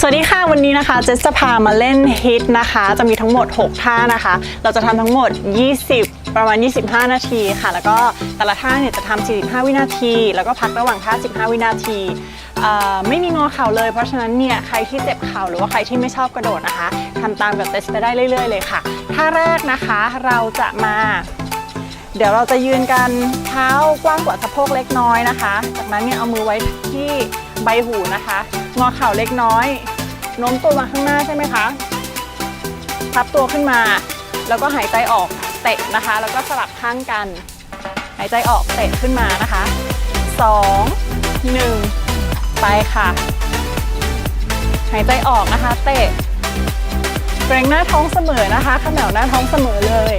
สวัสดีค่ะ วันนี้นะคะเจสจะพามาเล่นฮิตนะคะ จะมีทั้งหมด 6 ท่านะคะ เราจะทำทั้งหมด 20 ประมาณ 25 นาทีค่ะ แล้วก็แต่ละท่าเนี่ยจะทำ45 วินาที แล้วก็พักระหว่างท่า 15 วินาทีไม่มีงอเข่าเลย เพราะฉะนั้นเนี่ยใครที่เจ็บเข่าหรือว่าใครที่ไม่ชอบกระโดดนะคะทำตามกับเจสไปได้เรื่อยๆเลยค่ะ ท่าแรกนะคะเราจะมา เดี๋ยวเราจะยืนกันเท้ากว้างกว่าสะโพกเล็กน้อยนะคะ จากนั้นเนี่ยเอามือไว้ที่ใบหูนะคะ งอเข่าเล็กน้อยโน้มตัวมาข้างหน้าใช่ไหมคะ พับตัวขึ้นมา แล้วก็หายใจออกเตะนะคะ แล้วก็สลับข้างกัน หายใจออกเตะขึ้นมานะคะ 2 1 ไปค่ะ หายใจออกนะคะ เตะเกรงหน้าท้องเสมอนะคะขมวหน้าท้องเสมอเลย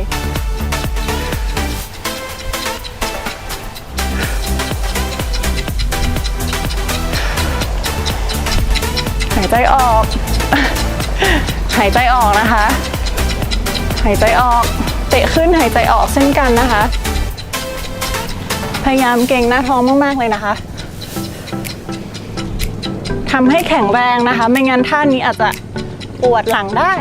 ายใจออก หายใจออกนะคะ หายใจออก เตะขึ้นหายใจออกเช่นกันนะคะ พยายามเก่งหน้าท้องมากๆเลยนะคะทำให้แข็งแรงนะคะ ไม่งั้นท่านี้อาจจะปวดหลังได้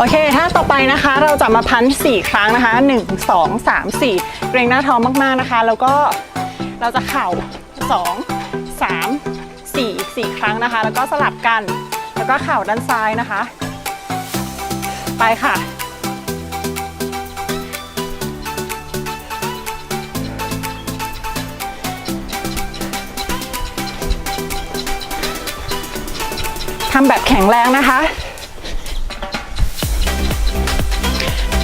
โอเค ถ้าต่อไปนะคะ เราจะมาพัน4ครั้งนะคะ1 2 3 4เกรงหน้าท้องมากๆนะคะ แล้วก็เราจะเข่า2 3 4 4ครั้งนะคะ แล้วก็สลับกัน แล้วก็เข่าด้านซ้ายนะคะ ไปค่ะทำแบบแข็งแรงนะคะ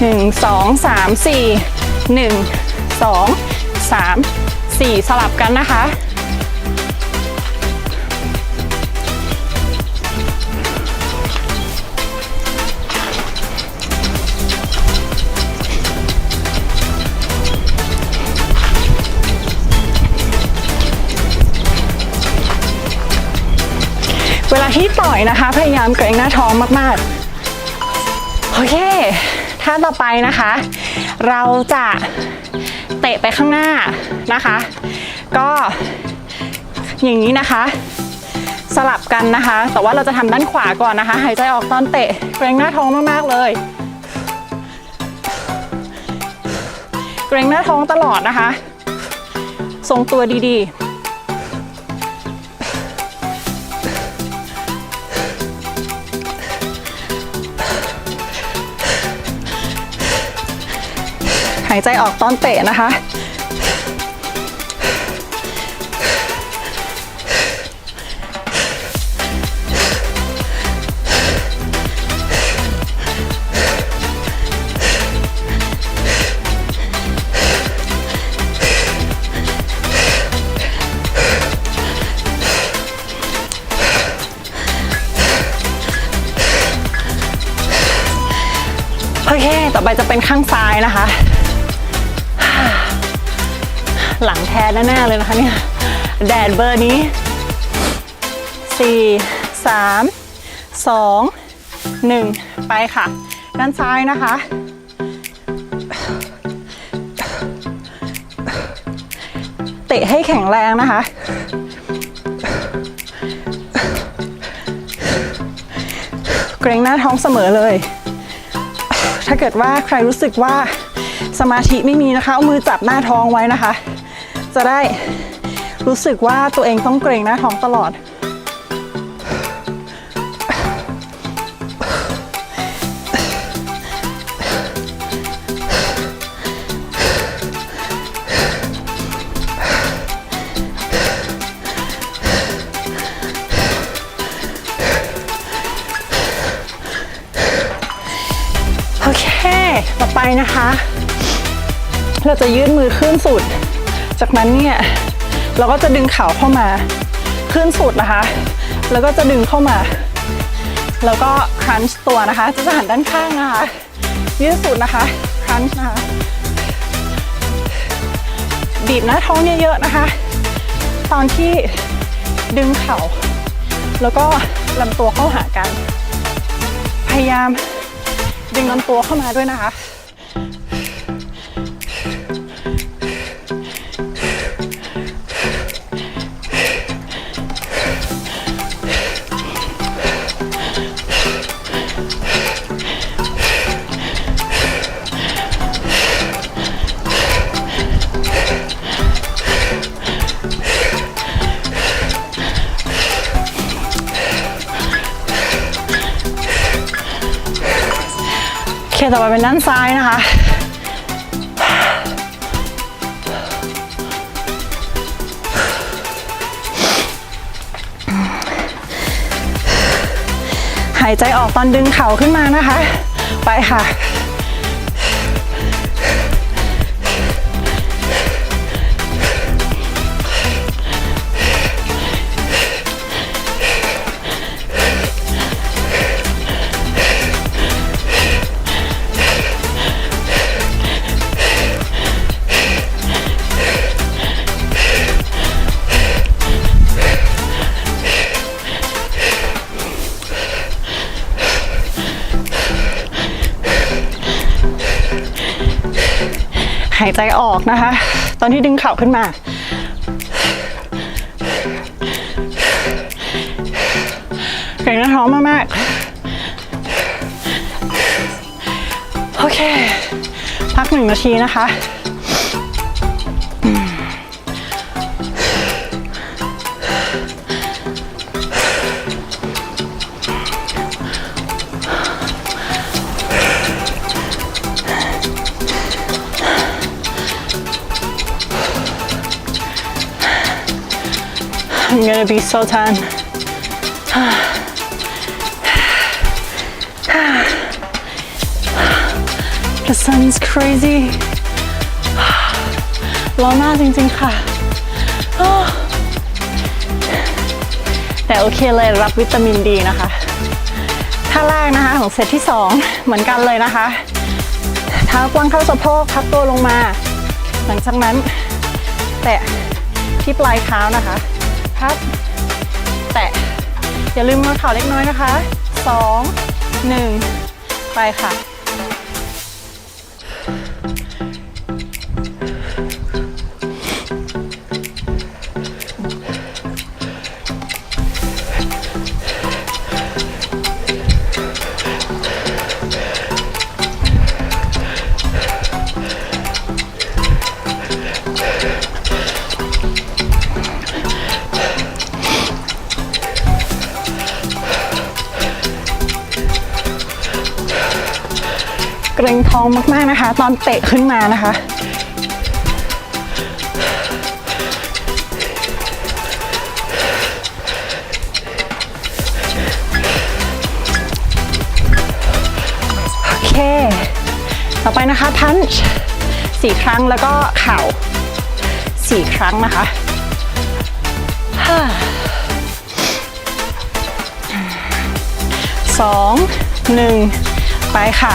หนึ่งสองสามสี่หนึ่งสองสามสี่สลับกันนะคะ เวลาที่ต่อยนะคะ พยายามเกรงหน้าท้องมาก ๆ โอเค ท่าต่อไปนะคะ เราจะเตะไปข้างหน้านะคะ ก็อย่างนี้นะคะ สลับกันนะคะ แต่ว่าเราจะทำด้านขวาก่อนนะคะ หายใจออกตอนเตะเกรงหน้าท้องมากๆเลยเกรงหน้าท้องตลอดนะคะ ทรงตัวดีๆายใจออกตอนเตะนะคะ โอเค ต่อไปจะเป็นข้างซ้ายนะคะ หลังแท้แน่ๆเลยนะคะเนี่ยแดดเบอร์นี้ 4 3 2 1 ไปค่ะ ด้านซ้ายนะคะ เตะให้แข็งแรงนะคะเกรงหน้าท้องเสมอเลย ถ้าเกิดว่าใครรู้สึกว่าสมาธิไม่มีนะคะ เอามือจับหน้าท้องไว้นะคะ จะได้รู้สึกว่าตัวเองต้องเกรงหน้าท้องตลอด โอเค ต่อไปนะคะ เราจะยื่นมือขึ้นสุด จากนั้นเนี่ยเราก็จะดึงเข่าเข้ามาขึ้นสุดนะคะ แล้วก็จะดึงเข้ามา แล้วก็ครันช์ตัวนะคะ จะหันด้านข้างนะคะยืดสุดนะคะครันช์นะคะบีบหน้าท้องเยอะๆนะคะ ตอนที่ดึงเข่า แล้วก็ลำตัวเข้าหากัน พยายามดึงลำตัวเข้ามาด้วยนะคะ ต่อไปเป็นด้านซ้ายนะคะ หายใจออกตอนดึงเข่าขึ้นมานะคะ ไปค่ะายใจออกนะคะ ตอนที่ดึงเข่าขึ้นมา เก่งนะท้องมากๆ โอเค พักหนึ่งนาทีนะคะ I'm gonna be so tan. The sun's crazy. ร้อนมากจริงๆค่ะ แต่โอเคเลยรับวิตามินดีนะคะ ท่าแรกนะคะของเซตที่ 2 เหมือนกันเลยนะคะ เท้ากว้างเข้าสะโพกพับตัวลงมา หลังจากนั้น แตะที่ปลายเท้านะคะ พับ แตะ อย่าลืมมือเข่าเล็กน้อยนะคะ 2 1 ไปค่ะ เกรงท้องมากๆนะคะ ตอนเตะขึ้นมานะคะ โอเค ต่อไปนะคะพันช์สี่ครั้งแล้วก็เข่าสี่ครั้งนะคะห้าสองหนึ่งไปค่ะ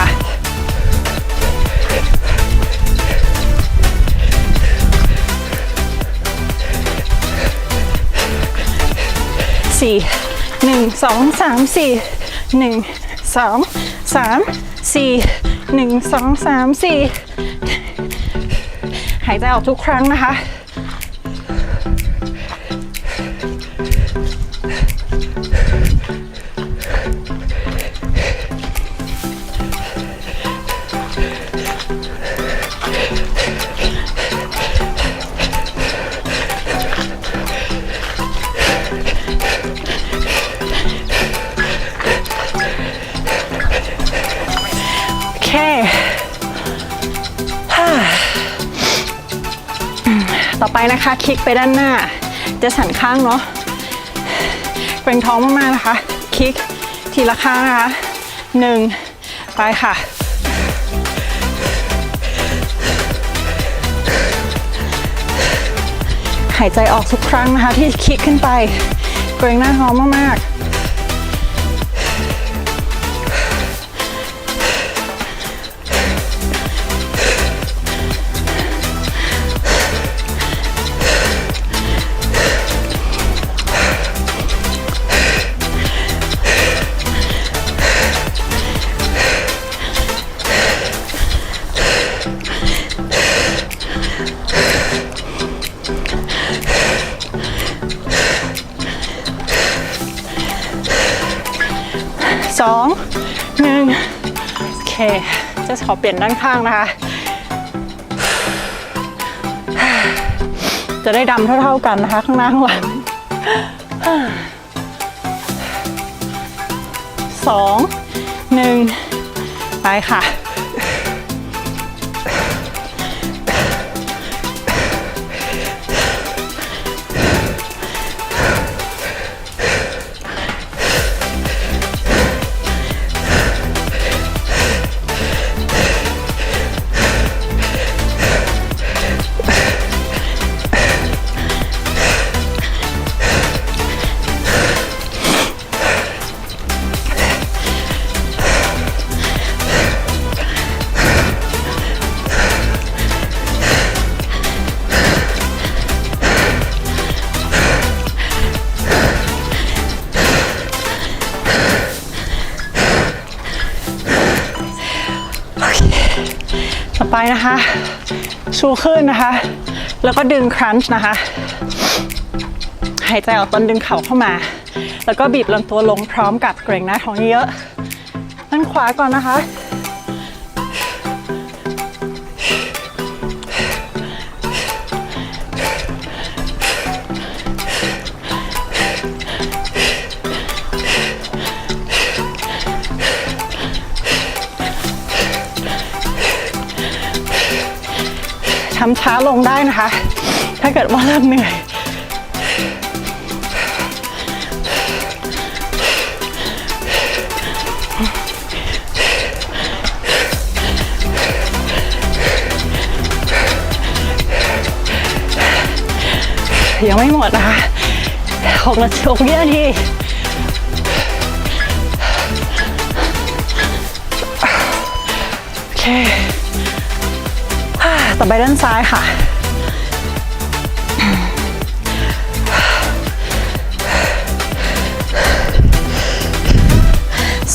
สี่หนึ่งสองสามสี่หนึ่งสองสามสี่หนึ่งสองสามสี่หายใจออกทุกครั้งนะคะ ไปนะคะ คลิกไปด้านหน้า จะสันข้างเนาะเกรงท้องมากๆนะคะ คลิกทีละข้างนะคะหนึ่งไปค่ะหายใจออกทุกครั้งนะคะ ที่คลิกขึ้นไป เกรงหน้าท้องมากๆ สองหนึ่งโอเค จะขอเปลี่ยนด้านข้างนะคะ จะได้ดำเท่าๆกันนะคะ ข้างหน้าข้างหลังสองหนึ่งไปค่ะ ต่อไปนะคะ ชูขึ้นนะคะ แล้วก็ดึงครันช์นะคะ หายใจออกตอนดึงเข่าเข้ามา แล้วก็บีบลำตัวลงพร้อมกับเกรงหน้าท้องเยอะด้านขวาก่อนนะคะ ทำช้าลงได้นะคะ ถ้าเกิดว่าเริ่มเหนื่อยยังไม่หมดนะคะหกนาทีหกวินาทีโอเค ต่อไปด้านซ้ายค่ะ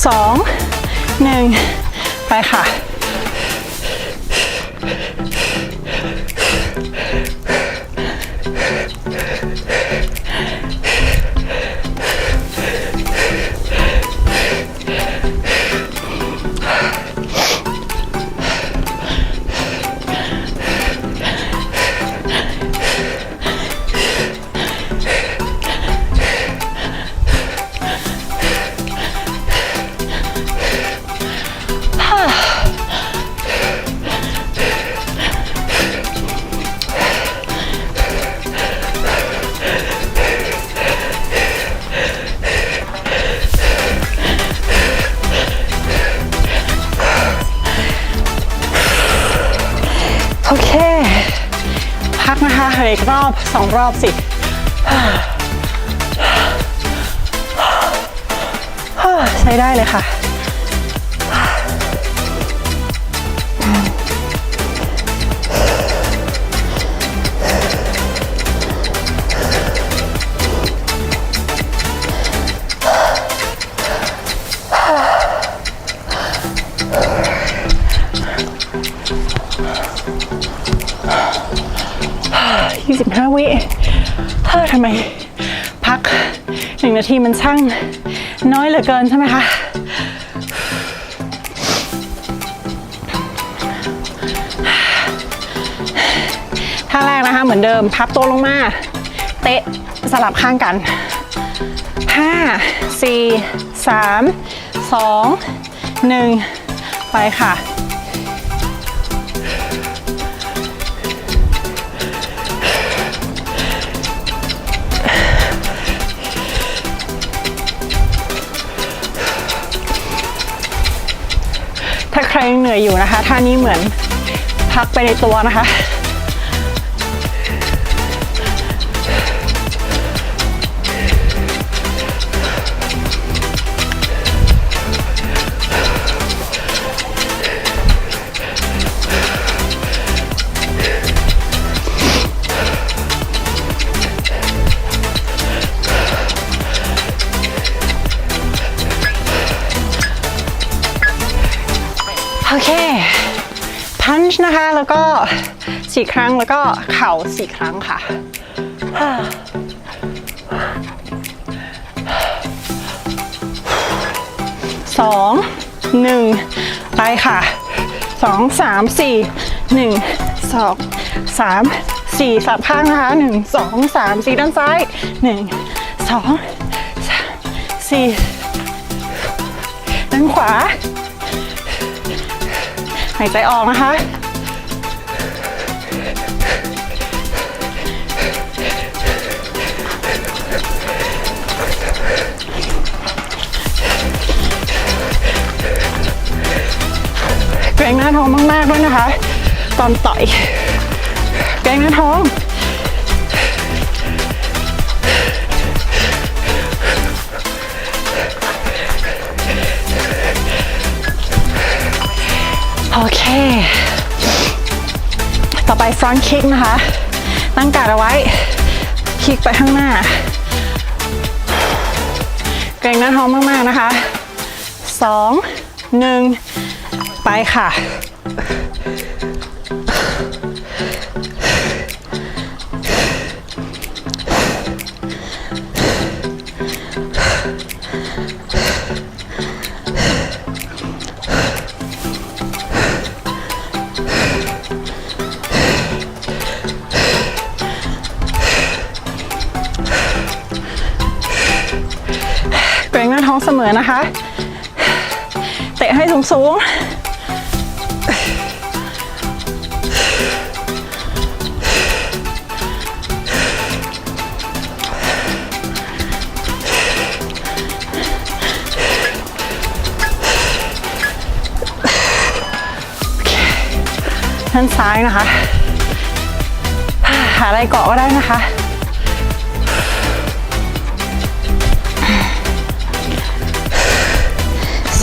สอง หนึ่ง ไปค่ะ รอบสิใช้ได้เลยค่ะ 25 วิเฮ้อทำไม พักหนึ่งนาทีมันช่างน้อยเหลือเกินใช่ไหมคะ ท่าแรกนะคะเหมือนเดิม พับตัวลงมา เตะสลับข้างกัน 5 4 3 2 1 ไปค่ะ นื่อยอยู่นะคะท่านี้เหมือนพักไปในตัวนะคะ ชนะคะ แล้วก็สี่ครั้งแล้วก็เข่าสี่ครั้งค่ะ สองหนึ่งไปค่ะสองสามสี่หนึ่งสองสามสี่สับข้างนะคะหนึ่งสองสามสี่ด้านซ้ายหนึ่งสองสามสี่ด้านขวาหายใจออกนะคะ นะคะ ตอนต่อยเกรงหน้าท้อง โอเค ต่อไป front kick นะคะ ตั้งการดเอาไว้ คลิกไปข้างหน้า เกรงหน้าท้องมาก ๆ นะคะสองหนึ่งไปค่ะ องเสมอนะคะ เตะให้สูงสูงด้านซ้ายนะคะ หาอะไรเกาะก็ได้นะคะ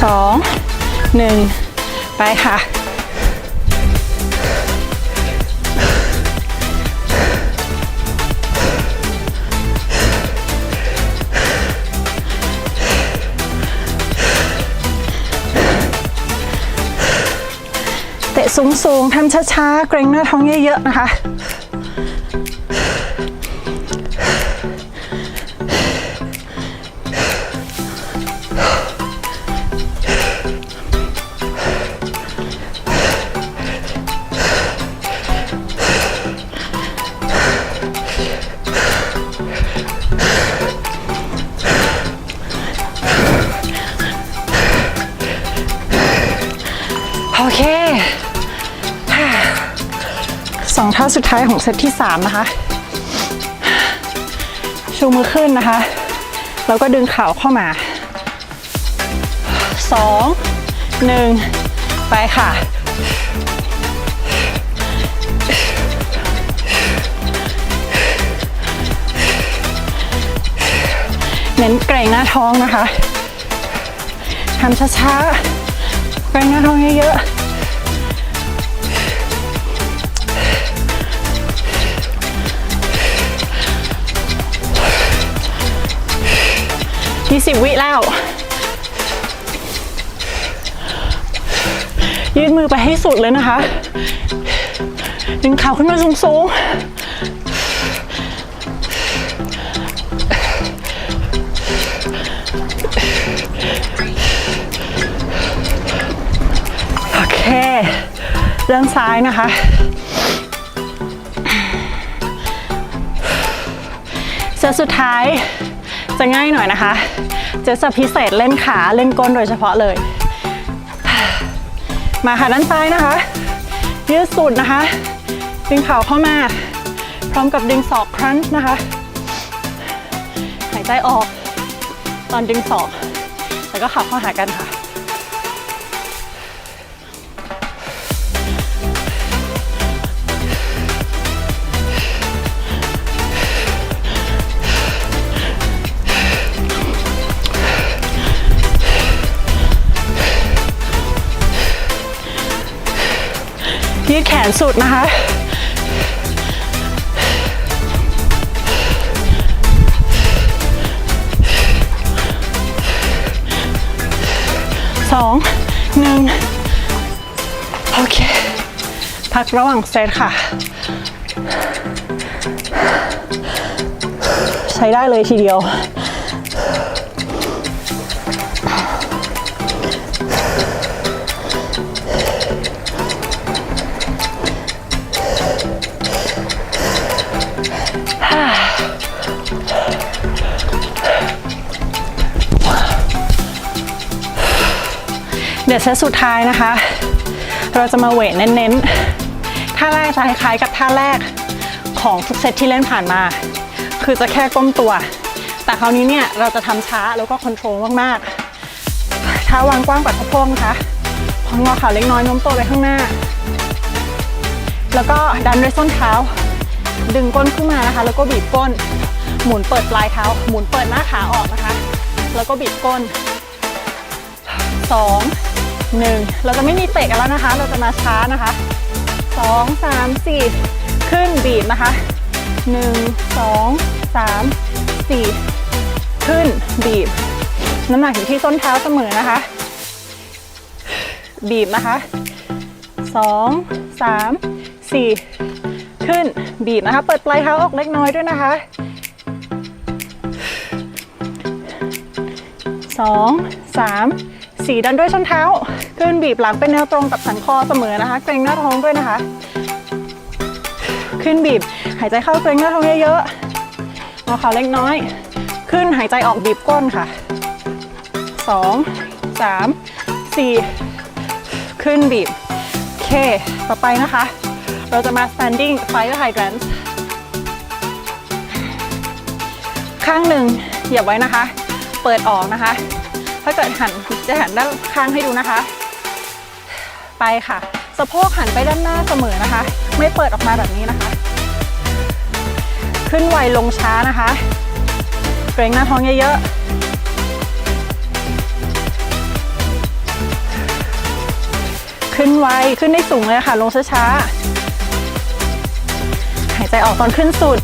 สองหนึ่งไปค่ะ เตะสูงๆทำช้าๆ เกรงหน้าท้องเยอะ ๆ นะคะ ท้ายของเซตที่ 3 นะคะ ชูมือขึ้นนะคะ แล้วก็ดึงเข่าเข้ามา 2 1 ไปค่ะ เน้นเกรงหน้าท้องนะคะทำช้าๆ เกรงหน้าท้องเยอะๆ 20 วิแล้ว ยืดมือไปให้สุดเลยนะคะดึงเข่าขึ้นมาสูงๆ โอเคด้านซ้ายนะคะเซตสุดท้าย จะง่ายหน่อยนะคะ เจะจะพิเศษเล่นขาเล่นก้นโดยเฉพาะเลย มาค่ะด้านซ้ายนะคะ ยืดสุดนะคะ ดึงเข่าเข้ามา พร้อมกับดึงศอกครันนะคะ หายใจออก ตอนดึงศอก แล้วก็เข่าเข้าหากันค่ะ ยืดแขนสุดนะคะ สอง หนึ่ง โอเค พักระหว่างเซตค่ะ ใช้ได้เลยทีเดียว ดี๋ยวเซตสุดท้ายนะคะ เราจะมาเวทเน้นๆ ท่าแรกจะคล้ายๆกับท่าแรกของทุกเซตที่เล่นผ่านมา คือจะแค่ก้มตัว แต่คราวนี้เนี่ยเราจะทำช้าแล้วก็คอนโทรลมากๆเท้าวางกว้างกว่าสะโพกนะคะพองอขาเล็กน้อยโน้มตัวไปข้างหน้า แล้วก็ดันด้วยส้นเท้า ดึงก้นขึ้นมานะคะ แล้วก็บีบก้น หมุนเปิดปลายเท้า หมุนเปิดหน้าขาออกนะคะ แล้วก็บีบก้นสอง หนึ่งเราจะไม่มีเตะกันแล้วนะคะ เราจะมาช้านะคะสองสามสี่ขึ้นบีบนะคะหนึ่งสองสามสี่ขึ้นบีบ น้ำหนักอยู่ที่ส้นเท้าเสมอนะคะ บีบนะคะสองสามสี่ขึ้นบีบนะคะ เปิดปลายเท้าออกเล็กน้อยด้วยนะคะสองสามสี่ดันด้วยส้นเท้า ขึ้นบีบหลังเป็นแนวตรงกับสันคอเสมอนะคะ เกรงหน้าท้องด้วยนะคะ ขึ้นบีบหายใจเข้าเกรงหน้าท้องเยอะๆเอาขาเล็กน้อย ขึ้นหายใจออกบีบก้นค่ะสองสามสี่ขึ้นบีบโอเค ต่อไปนะคะ เราจะมา standing fire hydrants ข้างหนึ่งเหยียบไว้นะคะ เปิดออกนะคะ ถ้าเกิดหันจะหันด้านข้างให้ดูนะคะ ไปค่ะ สะโพกหันไปด้านหน้าเสมอนะคะ ไม่เปิดออกมาแบบนี้นะคะ ขึ้นไวลงช้านะคะ เกรงหน้าท้องเยอะๆ ขึ้นไวขึ้นได้สูงเลยค่ะ ลงช้าๆ หายใจออกตอนขึ้นสุด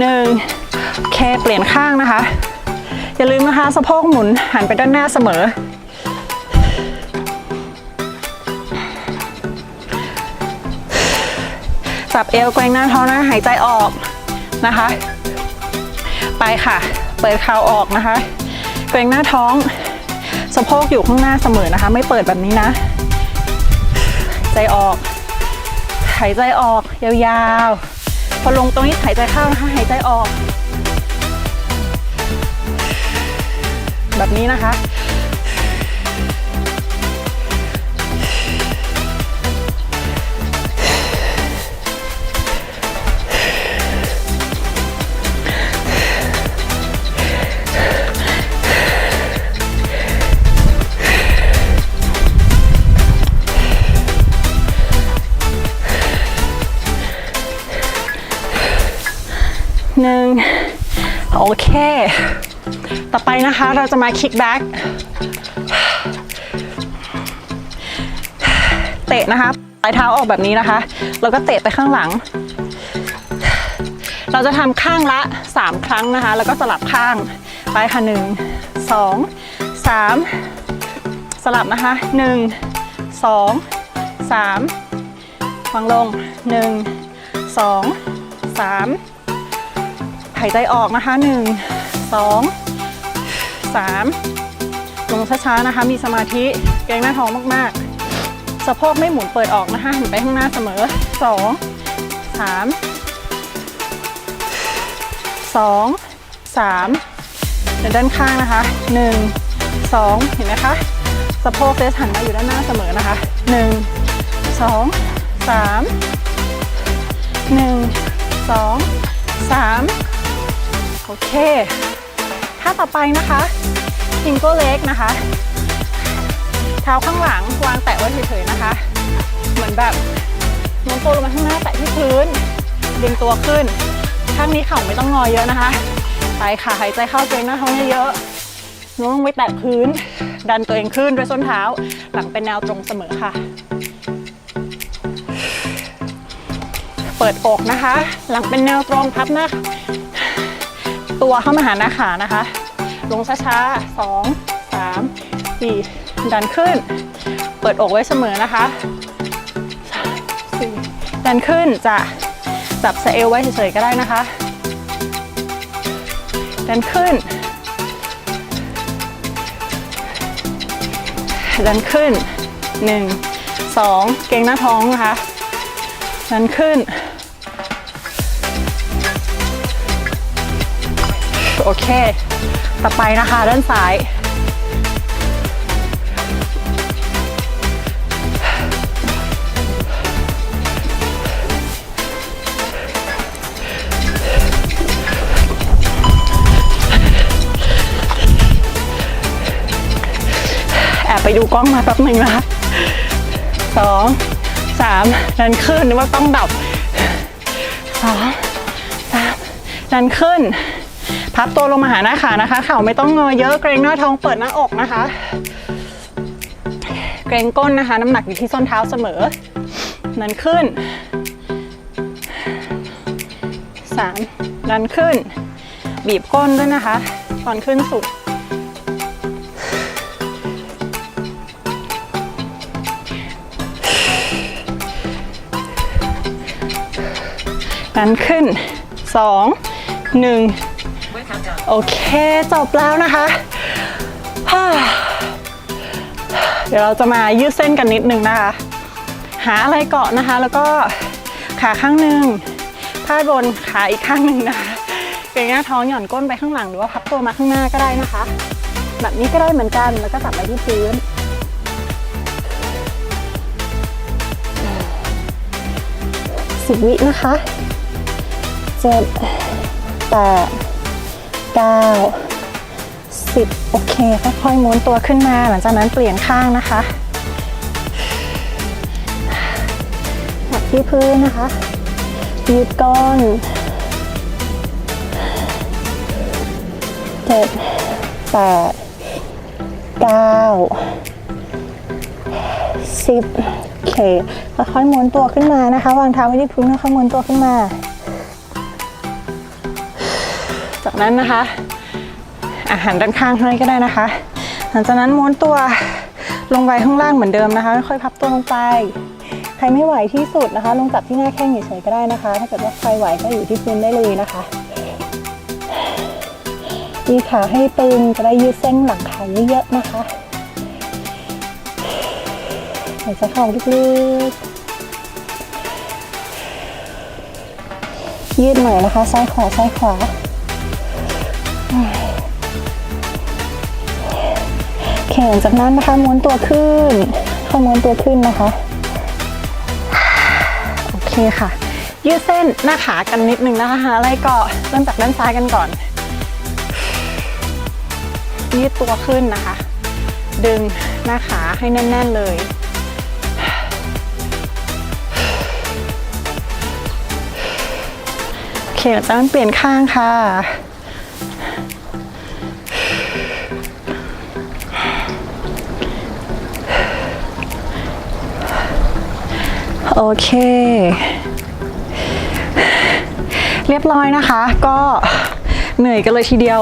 หนึ่งโอเคเปลี่ยนข้างนะคะ อย่าลืมนะคะสะโพกหมุนหันไปด้านหน้าเสมอ จับเอวแกว่งหน้าท้องนะหายใจออกนะคะ ไปค่ะ เปิดเข่าออกนะคะเกรงหน้าท้อง สะโพกอยู่ข้างหน้าเสมอนะคะ ไม่เปิดแบบนี้นะ ใจออกหายใจออกยาวๆ พอลงตรงนี้หายใจเข้านะคะหายใจออก แบบนี้นะคะ เค ต่อไปนะคะเราจะมาคิกแบ็กเตะนะคะปลายเท้าออกแบบนี้นะคะ แล้วก็เตะไปข้างหลัง เราจะทำข้างละ 3 ครั้งนะคะ แล้วก็สลับข้างไปค่ะหนึ่งสองสามสลับนะคะหนึ่งสองสามวางลงหนึ่งสองสาม หายใจออกนะคะหนึ่งสองสามลงช้าๆนะคะ มีสมาธิเกรงหน้าท้องมากๆ สะโพกไม่หมุนเปิดออกนะคะหันไปข้างหน้าเสมอสองสามสองสามเดี๋ยวด้านข้างนะคะหนึ่งสองเห็นไหมคะสะโพกเฟสหันมาอยู่ด้านหน้าเสมอนะคะหนึ่งสองสามหนึ่งสองสาม โอเคท่าต่อไปนะคะซิงเกิลเล็กนะคะ เท้าข้างหลังวางแตะไว้เฉยๆนะคะ เหมือนแบบโน้มตัวลงมาข้างหน้าแตะที่พื้นดึงตัวขึ้น ข้างนี้เข่าไม่ต้องงอเยอะนะคะ ไปค่ะหายใจเข้าเกรงหน้าท้องเยอะๆโน้มลงไปแตะพื้น ดันตัวเองขึ้นด้วยส้นเท้า หลังเป็นแนวตรงเสมอค่ะ เปิดอกนะคะ หลังเป็นแนวตรงพับหน้า ตัวเข้ามาหาหน้าขานะคะ ลงช้าๆสองสามสี่ดันขึ้น เปิดอกไว้เสมอนะคะสามสี่ดันขึ้นจะจับสะเอวไว้เฉยๆก็ได้นะคะ ดันขึ้น ดันขึ้นหนึ่งสองเกงหน้าท้องนะคะ ดันขึ้น อเค ต่อไปนะคะด้านซ้าย แอบไปดูกล้องมาแป๊บหนึ่งนะคะสองสามดันขึ้นนึกว่าต้องดับสองสามดันขึ้น พับตัวลงมาหาหน้าขานะคะ เข่าไม่ต้องงอเยอะเกรงหน้าท้องเปิดหน้าอกนะคะ เกรงก้นนะคะ น้ำหนักอยู่ที่ส้นเท้าเสมอดันขึ้นสามดันขึ้น บีบก้นด้วยนะคะ ตอนขึ้นสุดดันขึ้นสองหนึ่ง โอเคจบแล้วนะคะเดี๋ยวเราจะมายืดเส้นกันนิดนึงนะคะ หาอะไรเกาะนะคะ แล้วก็ขาข้างหนึ่งพาดบนขาอีกข้างหนึ่งนะคะเกรงหน้าท้องหย่อนก้นไปข้างหลังหรือว่าพับตัวมาข้างหน้าก็ได้นะคะ แบบนี้ก็ได้เหมือนกันแล้วก็จับไปที่พื้นสิบวินะคะเจ็ดแปด เก้าสิบโอเค ค่อยๆม้วนตัวขึ้นมา หลังจากนั้นเปลี่ยนข้างนะคะหลับที่พื้นนะคะยืดก้นเจ็ดแปดเก้าสิบโอเคค่อยๆม้วนตัวขึ้นมานะคะ วางเท้าไว้ที่พื้นค่อยๆม้วนตัวขึ้นมา นั้นนะคะอาหารด้านข้างให้ก็ได้นะคะ หลังจากนั้นม้วนตัวลงไปข้างล่างเหมือนเดิมนะคะ ค่อยพับตัวลงไป ใครไม่ไหวที่สุดนะคะ ลงจับที่หน้าแข้งเฉยๆก็ได้นะคะ ถ้าเกิดว่าใครไหวก็อยู่ที่พื้นได้เลยนะคะยืดขาให้ตึงจะได้ยืดเส้นหลังขาเยอะๆนะคะหายใจเข้าลึกๆยืดหน่อยนะคะ ซ้ายขวาซ้ายขวา นจากนั้นนะคะม้วนตัวขึ้นค่อยม้วนตัวขึ้นนะคะ โอเคค่ะ ยืดเส้นหน้าขากันนิดนึงนะคะอะไรเกาะเริ่มจากด้านซ้ายกันก่อน ยืดตัวขึ้นนะคะ ดึงหน้าขาให้แน่น ๆ เลยโอเคหลังจากนั้นเปลี่ยนข้างค่ะ โอเค เรียบร้อยนะคะ ก็เหนื่อยกันเลยทีเดียว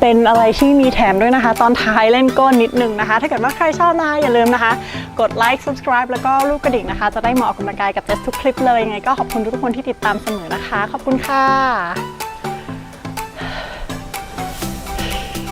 เป็นอะไรที่มีแถมด้วยนะคะ ตอนท้ายเล่นก้นนิดนึงนะคะ ถ้าเกิดว่าใครชอบนะคะอย่าลืมนะคะ กดไลค์ subscribe แล้วก็ลูกกระดิ่งนะคะ จะได้เหมาะออกกำลังกายกับเจสทุกคลิปเลยยังไงก็ขอบคุณทุกคนที่ติดตามเสมอนะคะ ขอบคุณค่ะ